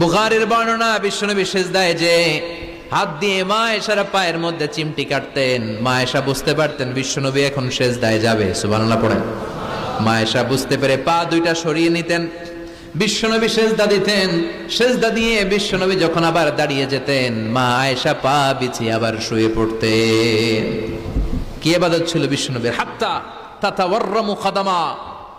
বুখারের বর্ণনা, বিশ্বনবী সিজদায় যে হাত দিয়ে মা এসার পায়ের মধ্যে চিমটি কাটতেন, মা এসা বুঝতে পারতেন বিশ্বনবী এখন শেষ সেজদায় যাবে, সুবহানাল্লাহ পড়েন। মা এসা বুঝতে পেরে পা দুইটা সরিয়ে নিতেন, বিশ্বনবী সেজদা দিতেন, সেজদা দিয়ে বিশ্বনবী যখন আবার দাঁড়িয়ে যেতেন, মা আয়েশা পা বিছিয়ে আবার শুয়ে পড়তেন। কি এবাদত ছিল বিশ্বনবীর? হাত্তা তাতা ওয়ার্রামু খাদামা।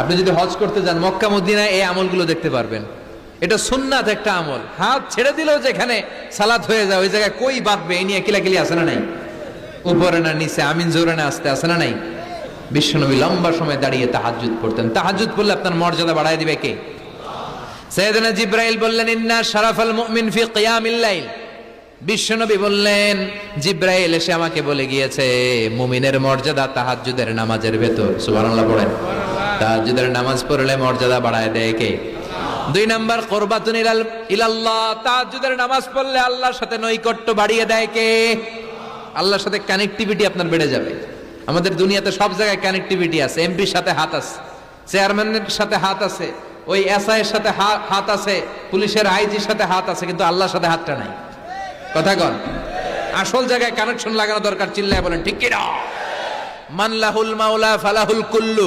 আপনি যদি হজ করতে যান মক্কা, মদিনায় এই আমলগুলো দেখতে পারবেন। এটা সুন্নাত একটা আমল। হাত ছেড়ে দিলেও যেখানে সালাত হয়ে যায়, ওই জায়গায় কই বাঁধবে? এই নিয়ে কিলাকিলি আছে না নাই? উপরে না নিচে, আমিন জোরে না আসতে আছে না নাই? বিশ্বনবী লম্বা সময় দাঁড়িয়ে তাহাজ্জুদ পড়তেন। তাহাজ্জুদ পড়লে আপনার মর্যাদা বাড়ায় দিবে কে? সৈয়দনা জিব্রাইল বললেন, ইন্না শারাফাল মুমিন ফি কিয়ামিল বিশ্বনবী বললেন, জিব্রাইল এসে আমাকে বলে গিয়েছে, মুমিনের মর্যাদা তাহাজ্জুদের নামাজের ভেতর। সুবহানাল্লাহ পড়েন। তাহাজ্জুদের নামাজ পড়লে মর্যাদা বাড়ায় দেয় কে? দুই নাম্বার, কোরবাতুন ইলাল, ইলাল্লাহ। তাহাজ্জুদের নামাজ পড়লে আল্লাহর সাথে নৈকট্য বাড়িয়ে দেয় কে? আল্লাহর সাথে কানেক্টিভিটি আপনার বেড়ে যাবে। আমাদের দুনিয়াতে সব জায়গায় কানেক্টিভিটি আছে। এমপির সাথে হাত আছে চেয়ারম্যানের সাথে হাত আছে, ওই এসআই এর সাথে হাত আছে, পুলিশের আইজির সাথে হাত আছে, কিন্তু আল্লাহর সাথে হাতটা নাই। কথা কন। আসল জায়গায় কানেকশন লাগানো দরকার, চিল্লায় বলেন, ঠিক কিনা? মানলাহুল মাওলা ফালাহুল কুল্লু।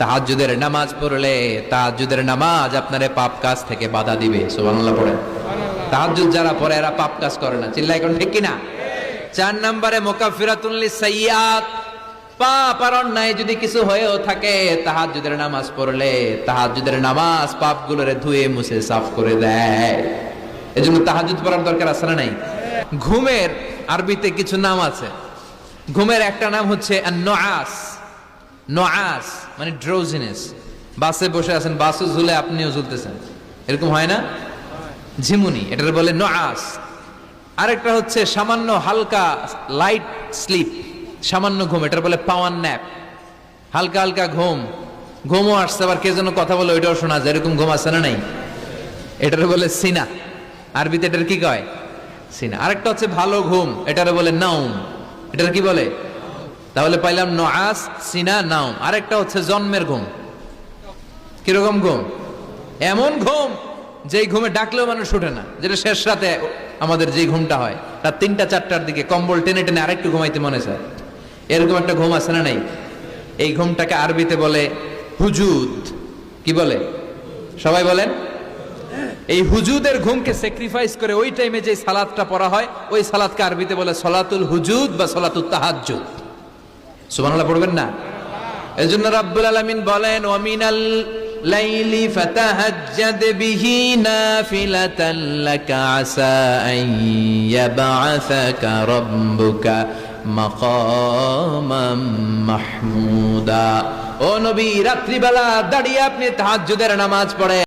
তাহাজ্জুদের নামাজ পড়লে তাহাজ্জুদের নামাজ আপনারে পাপ কাজ থেকে বাধা দিবে, সুবহানাল্লাহ পড়েন। তাহাজ্জুদ যারা পড়ে এরা পাপ কাজ করে না চিল্লাই এখন ঠিক কিনা? চার নম্বরে মোকাফিরাতুল লিসাইয়াত পাপ আর অন্যায় যদি কিছু হয়েও থাকে, তাহাজ্জুদের নামাজ পড়লে তাহাজ্জুদের নামাজ পাপগুলোরে ধুয়ে মুছে সাফ করে দেয়। এজন্য তাহাজ্জুদ পড়ার দরকার আছে না নাই? ঘুমের আরবিতে কিছু নাম আছে। ঘুমের একটা নাম হচ্ছে নোয়াস নোয়াস মানে ড্রোজিনেস বাসে বসে আছেন বাসও ঝুলে আপনিও ঝুলতেছেন। এরকম হয় না? ঝিমুনি এটার বলে নোয়াস আরেকটা হচ্ছে সামান্য হালকা লাইট স্লিপ সামান্য ঘুম এটার বলে পাওয়ার ন্যাপ হালকা হালকা ঘুম। ঘুমও আসছে, আবার কে যেন কথা বলে ওইটাও শোনা যায়। এরকম ঘুম আসছে না নাই? এটার বলে সিনা। আরবিতে এটার কি কয়? সিনা। আরেকটা হচ্ছে ভালো ঘুম এটার বলে নাউম এটার কি বলে? তাহলে পাইলাম নআস সিনা নাউম আরেকটা হচ্ছে জন্মের ঘুম। কীরকম ঘুম? এমন ঘুম যেই ঘুমে ডাকলেও মানুষ ওঠে না, যেটা শেষ রাতে আমাদের যে ঘুমটা হয়। রাত তিনটা, চারটার দিকে কম্বল টেনে টেনে আরেকটু ঘুমাইতে মনে চায়। এরকম একটা ঘুম আছে না নাই? এই ঘুমটাকে আরবিতে বলে হুজুদ। কি বলে? সবাই বলেন? এই হুজুদের ঘুমকে স্যাক্রিফাইস করে ওই টাইমে যে সালাদটা পড়া হয়, ওই সালাদকে আরবিতে বলে সলাতুল হুজুদ বা সলাতুল তাহাজ্জুদ। সুবহানাল্লাহ, পড়বেন না? এজন্য রাব্বুল আলামিন বলেন ওয়ামিনাল লাইলি ফাতাহাজ্জাদ বিহি নাফিলাতান লাকা আসা আন ইয়াবআসাকা রাব্বুকা মাকামাম মাহমুদা। ও নবী, রাত্রিবেলা দাঁড়িয়ে আপনি তাহাজ্জুদের নামাজ পড়ে